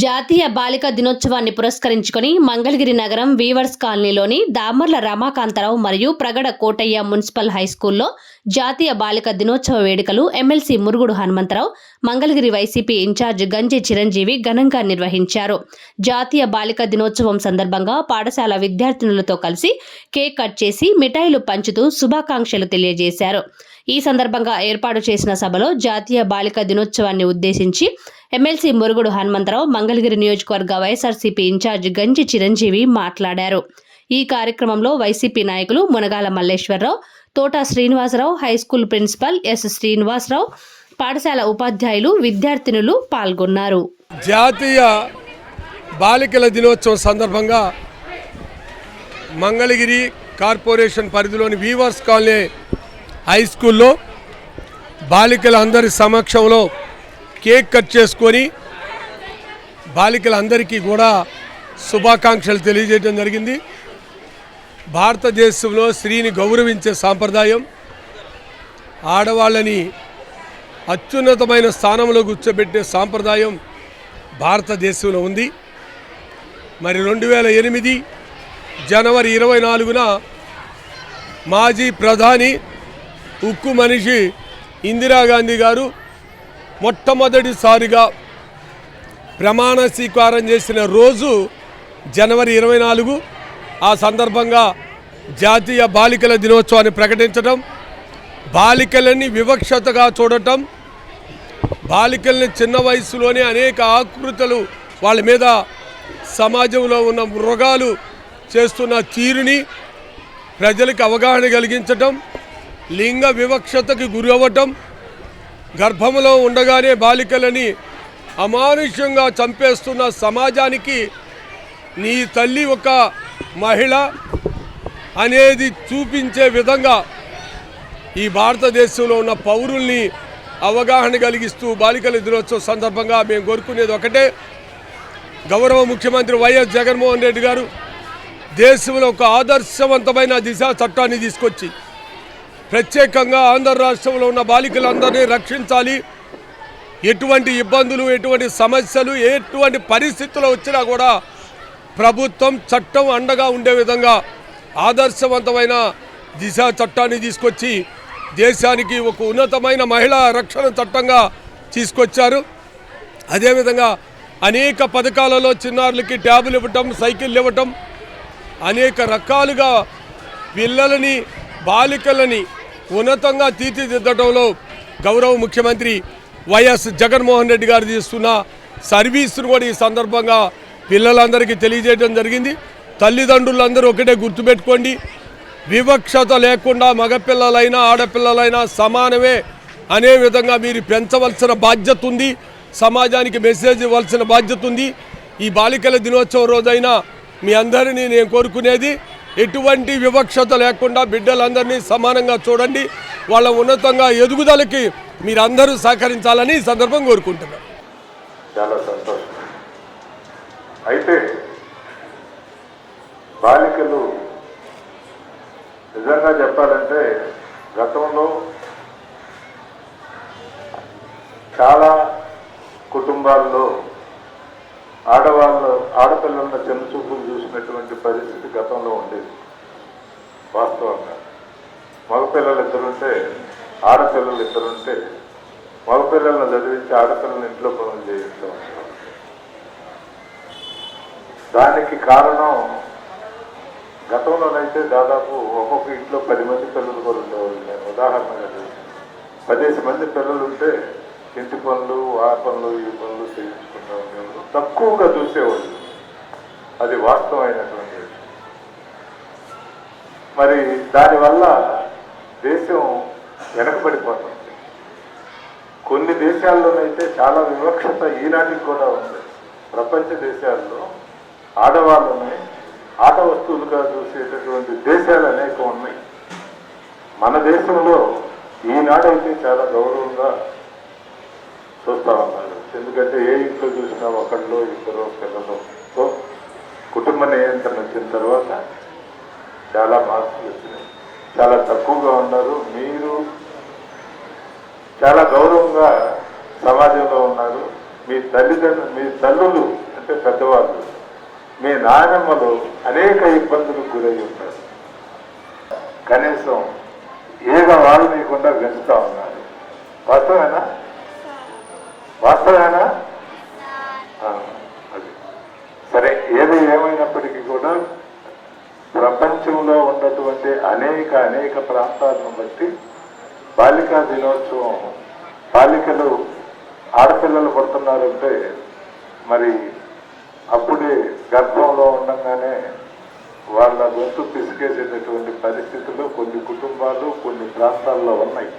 జాతీయ బాలిక దినోత్సవాన్ని పురస్కరించుకొని మంగళగిరి నగరం వీవర్స్ కాలనీలోని దామర్ల రమాకాంతరావు మరియు ప్రగడ కోటయ్య మున్సిపల్ హై స్కూల్లో జాతీయ బాలిక దినోత్సవ వేడుకలు MLC Murugudu Hanumantharao Mangalagiri YCP incharge Ganji Chiranjeevi ఘనంగా నిర్వహించారు. జాతీయ బాలిక దినోత్సవం సందర్భంగా పాఠశాల విద్యార్థినులతో కలిసి కేక్ కట్ చేసి మిఠాయిలు పంచుతూ శుభాకాంక్షలు తెలియజేశారు. ఈ సందర్భంగా ఏర్పాటు చేసిన సభలో జాతీయ బాలిక దినోత్సవాన్ని ఉద్దేశించి ఎమ్మెల్సీ మురుగుడు హనుమంతరావు మంగళగిరి నియోజకవర్గ వైఎస్ఆర్సీపీ ఇన్ఛార్జ్ గంజి చిరంజీవి మాట్లాడారు. ఈ కార్యక్రమంలో వైసీపీ నాయకులు Munagala Malleswararao Thota Srinivasarao high school principal S Srinivasarao పాఠశాల ఉపాధ్యాయులు విద్యార్థినులు పాల్గొన్నారు. జాతీయ బాలికల దినోత్సవం సందర్భంగా మంగళగిరి కార్పొరేషన్ పరిధిలోని వీవర్స్ కాలనీ హై స్కూల్లో బాలికలందరి సమక్షంలో కేక్ కట్ చేసుకొని బాలికలందరికీ కూడా శుభాకాంక్షలు తెలియజేయడం జరిగింది. భారతదేశంలో స్త్రీని గౌరవించే సాంప్రదాయం ఆడవాళ్ళని అత్యున్నతమైన స్థానంలో కూర్చోబెట్టే సాంప్రదాయం భారతదేశంలో ఉంది. మరి రెండు వేల ఎనిమిది జనవరి ఇరవై నాలుగున మాజీ ప్రధాని ఉక్కు మనిషి ఇందిరాగాంధీ గారు మొట్టమొదటిసారిగా ప్రమాణ స్వీకారం చేసిన రోజు జనవరి ఇరవై నాలుగు ఆ సందర్భంగా జాతీయ బాలికల దినోత్సవాన్ని ప్రకటించడం బాలికలని వివక్షతగా చూడటం బాలికల్ని చిన్న వయసులోనే అనేక ఆకృతులు వాళ్ళ మీద సమాజంలో ఉన్న మృగాలు చేస్తున్న తీరుని ప్రజలకు అవగాహన కలిగించటం లింగ వివక్షతకి గురి అవ్వటం గర్భంలో ఉండగానే బాలికలని అమానుష్యంగా చంపేస్తున్న సమాజానికి నీ తల్లి ఒక మహిళ అనేది చూపించే విధంగా ఈ భారతదేశంలో ఉన్న పౌరుల్ని అవగాహన కలిగిస్తూ బాలికల దినోత్సవం సందర్భంగా మేము కోరుకునేది ఒకటే. గౌరవ ముఖ్యమంత్రి వైఎస్ జగన్మోహన్ రెడ్డి గారు దేశంలో ఒక ఆదర్శవంతమైన దిశా చట్టాన్ని తీసుకొచ్చి ప్రత్యేకంగా ఆంధ్ర రాష్ట్రంలో ఉన్న బాలికలందరినీ రక్షించాలి. ఎటువంటి ఇబ్బందులు ఎటువంటి సమస్యలు ఎటువంటి పరిస్థితులు వచ్చినా కూడా ప్రభుత్వం చట్టం అండగా ఉండే విధంగా ఆదర్శవంతమైన దిశా చట్టాన్ని తీసుకొచ్చి దేశానికి ఒక ఉన్నతమైన మహిళా రక్షణ చట్టంగా తీసుకొచ్చారు. అదేవిధంగా అనేక పథకాలలో చిన్నారులకి ట్యాబులు ఇవ్వటం సైకిళ్ళు ఇవ్వటం అనేక రకాలుగా పిల్లలని బాలికలని ఉన్నతంగా తీర్చిదిద్దడంలో గౌరవ ముఖ్యమంత్రి వైఎస్ జగన్మోహన్ రెడ్డి గారు చేస్తున్న సర్వీస్ను కూడా ఈ సందర్భంగా పిల్లలందరికీ తెలియజేయడం జరిగింది. తల్లిదండ్రులందరూ ఒకటే గుర్తుపెట్టుకోండి. వివక్షత లేకుండా మగపిల్లలైనా ఆడపిల్లలైనా సమానమే అనే విధంగా మీరు పెంచవలసిన బాధ్యత ఉంది. సమాజానికి మెసేజ్ ఇవ్వాల్సిన బాధ్యత ఉంది. ఈ బాలికల దినోత్సవం రోజైనా మీ అందరినీ నేను కోరుకునేది ఎటువంటి వివక్షత లేకుండా బిడ్డలందరినీ సమానంగా చూడండి. వాళ్ళ ఉన్నతంగా ఎదుగుదలకి మీరందరూ సహకరించాలని ఈ సందర్భం కోరుకుంటున్నాను చాలా సంతోషం. అయితే బాలికలు నిజంగా చెప్పాలంటే గతంలో చాలా కుటుంబాల్లో ఆడవాళ్ళు ఆడపిల్లలను చిన్న చూపులు చూసినటువంటి పరిస్థితి గతంలో ఉండేది. వాస్తవంగా. మగపిల్లలు ఇద్దరుంటే ఆడపిల్లలు ఇద్దరుంటే మగపిల్లలను చదివించి ఆడపిల్లని ఇంట్లో పనులు చేయించడం దానికి కారణం గతంలోనైతే దాదాపు ఒక్కొక్క ఇంట్లో పది మంది పిల్లలు కూడా ఉండేవాళ్ళు. నేను ఉదాహరణగా పదిహేను మంది పిల్లలు ఉంటే ఇంటి పనులు ఆ పనులు ఈ పనులు చేయించుకుంటూ ఉండేవాళ్ళు. తక్కువగా చూసేవాళ్ళు. అది వాస్తవమైనటువంటి విషయం. మరి దానివల్ల దేశం వెనకబడిపోతుంది. కొన్ని దేశాల్లోనైతే చాలా వివక్షత ఈనాటికి కూడా ఉంది. ప్రపంచ దేశాల్లో ఆడవాళ్ళని ఆట వస్తువులుగా చూసేటటువంటి దేశాలు అనేకం ఉన్నాయి. మన దేశంలో ఈనాడైతే చాలా గౌరవంగా చూస్తూ ఉన్నారు ఎందుకంటే ఏ ఇంట్లో చూసినా ఒకళ్ళు ఇద్దరు పిల్లలు. కుటుంబ నియంత్రణ వచ్చిన తర్వాత చాలా మార్పులు వచ్చినాయి. చాలా తక్కువగా ఉన్నారు. మీరు చాలా గౌరవంగా సమాజంలో ఉన్నారు. మీ తల్లిదండ్రులు మీ తల్లులు అంటే పెద్దవాళ్ళు మీ నాయనమ్మలు అనేక ఇబ్బందులకు గురై ఉంటారు కనీసం ఏదో వాళ్ళు లేకుండా పెంచుతూ ఉన్నారు. వాస్తవేనా వాస్తవేనా అది. సరే ఏది ఏమైనప్పటికీ కూడా ప్రపంచంలో ఉన్నటువంటి అనేక అనేక ప్రాంతాలను బట్టి బాలికా దినోత్సవం బాలికలు ఆడపిల్లలు పడుతున్నారంటే మరి అప్పుడే గర్భంలో ఉండగానే వాళ్ళ గొంతు పిసికేసేటటువంటి పరిస్థితులు కొన్ని కుటుంబాలు కొన్ని ప్రాంతాల్లో ఉన్నాయి.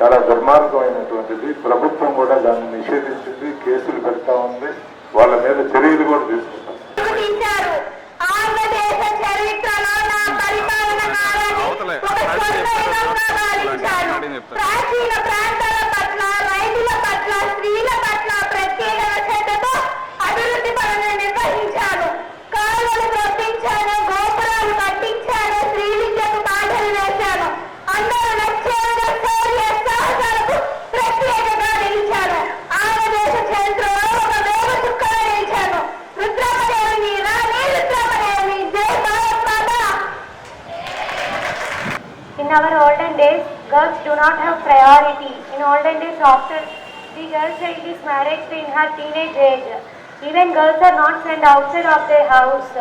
చాలా దుర్మార్గమైనటువంటిది. ప్రభుత్వం కూడా దాన్ని నిషేధించింది కేసులు పెడతా ఉంది. వాళ్ళ మీద చర్యలు కూడా తీసుకుంటాం. Not have priority. In olden days, after the girl child is married in her teenage age, even girls are not sent outside of their house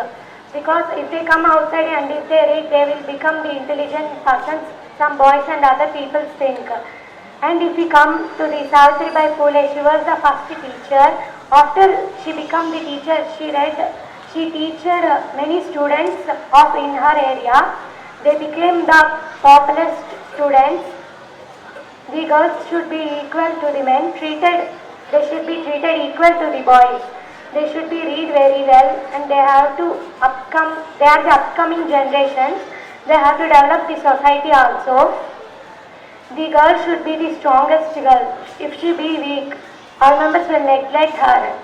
because if they come outside and if they read, they will become the intelligent persons some boys and other people think. And if we come to the Savitri by Phule, she was the first teacher. After she became the teacher, she read, she teacher many students of in her area. They became the populist students. The girls should be equal to the men, treated, they should be treated equal to the boys. They should be read very well and they have to upcome, they are the upcoming generations. They have to develop the society also. The girl should be the strongest girl. If she be weak, our members will neglect her.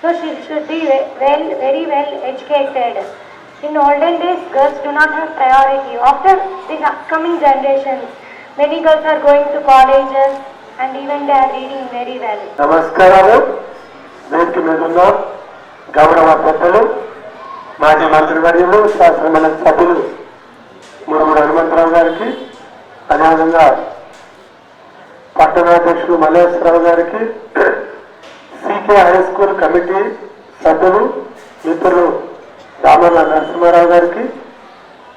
So she should be well, very well educated. In olden days, girls do not have priority. After the upcoming generations, many girls are going to colleges and even they are reading very well నమస్కారాలు వేదిక మీద ఉన్న గౌరవ పెద్దలు మాజీ మంత్రివర్యులు శాసనమండలి సభ్యులు మురుముడు హనుమంతరావు గారికి అదేవిధంగా పట్టణాధ్యక్షులు మల్లేశ్వరరావు గారికి సీకే హై స్కూల్ కమిటీ సభ్యులు మిత్రులు రామల్ల నరసింహారావు గారికి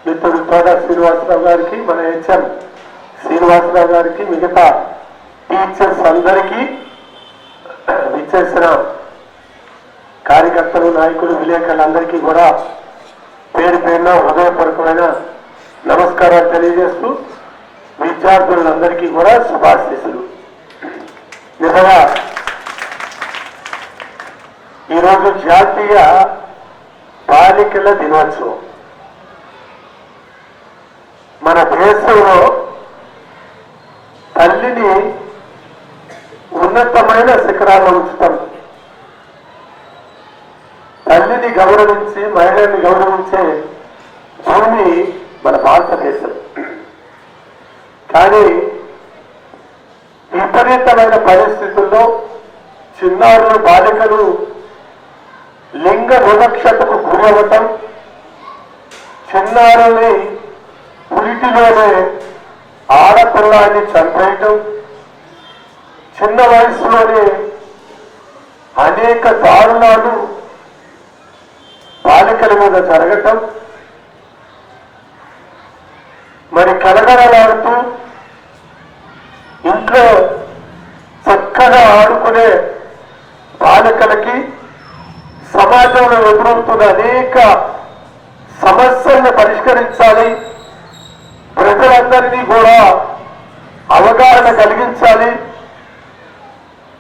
మిత్రుడు తోట శ్రీనివాసరావు గారికి మన హెచ్ఎం శ్రీనివాసరావు గారికి మిగతా టీచర్స్ అందరికీ విచ్చేసిన కార్యకర్తలు నాయకులు విలేకరులందరికీ కూడా పేరు పేరున హృదయపూర్వకమైన నమస్కారాలు తెలియజేస్తూ విద్యార్థులందరికీ కూడా శుభాశీస్సులు. నిజంగా ఈరోజు జాతీయ బాలికల దినోత్సవం. మన దేశంలో తల్లిని ఉన్నతమైన శిఖరాల్లో ఉంచుతాం తల్లిని గౌరవించి మహిళని గౌరవించే భూమి మన భారతదేశం. కానీ విపరీతమైన పరిస్థితుల్లో చిన్నారులు బాలికలు లింగ వివక్షతకు గురవటం చిన్నారుని పురిటిలోనే ఆడపిల్లాన్ని చంపేయటం చిన్న వయసులోనే అనేక దారుణాలు బాలికల మీద జరగటం మరి కలగలలాడుతూ ఇంట్లో చక్కగా ఆడుకునే బాలికలకి సమాజంలో ఎదురవుతున్న అనేక సమస్యలను పరిష్కరించాలి. ప్రజలందరినీ కూడా అవగాహన కలిగించాలి.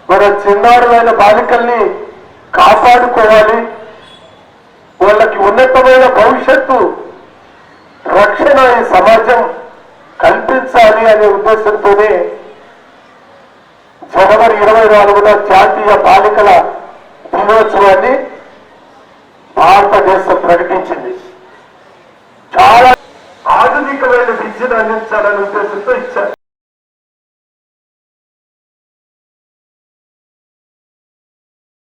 మన చిన్నారులైన బాలికల్ని కాపాడుకోవాలి. వాళ్ళకి ఉన్నతమైన భవిష్యత్తు రక్షణ ఈ సమాజం కల్పించాలి అనే ఉద్దేశంతోనే జనవరి ఇరవై నాలుగున జాతీయ బాలికల దినోత్సవాన్ని భారతదేశం ప్రకటించింది. সেটা চালানোর উদ্দেশ্য তো ইচ্ছা